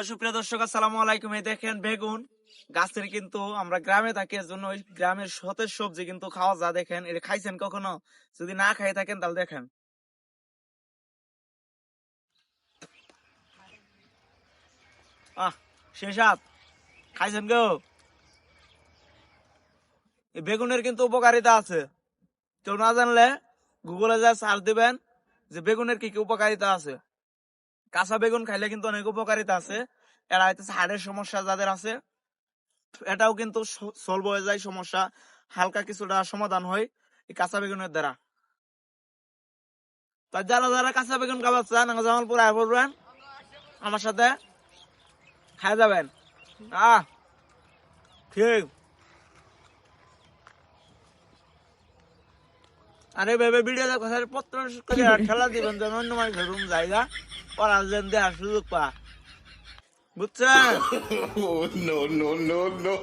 Hello, সুপ্রিয় দর্শক, আসসালামু আলাইকুম। দেখেন বেগুন। গাছের কিন্তু আমরা গ্রামে থাকি এর জন্য ওই গ্রামের সতেজ সবজি কিন্তু খাওয়া যা দেখেন, এটা খাইছেন কখনো? যদি না খাই থাকেন, তাহলে দেখেন। খাইছেন বেগুনের কিন্তু উপকারিতা আছে। কেউ না জানলে গুগলে যা সার্চ দিবেন যে বেগুনের কি কি উপকারিতা আছে। কাঁচা বেগুন খাইলে কিন্তু অনেক উপকারিতা আছে। এরা হইতেছে হাড়ের সমস্যা যাদের আছে, এটাও কিন্তু সলভ হয়ে যায় সমস্যা। হালকা কিছুটা সমাধান হয় এই কাঁচা বেগুনের দ্বারা। তা যারা যারা কাঁচা বেগুন খাবার চান জামালপুর আয় পড়বেন আমার সাথে খাই যাবেন। আহ, ঠিক। আরে ভেবে ভিডিও কথা পত্র করে ঠেলা দিবেন যেন অন্য মানুষের রুম জায়গা ওরা যেন দেওয়ার সুযোগ পা। বুঝছেন? No, no, no.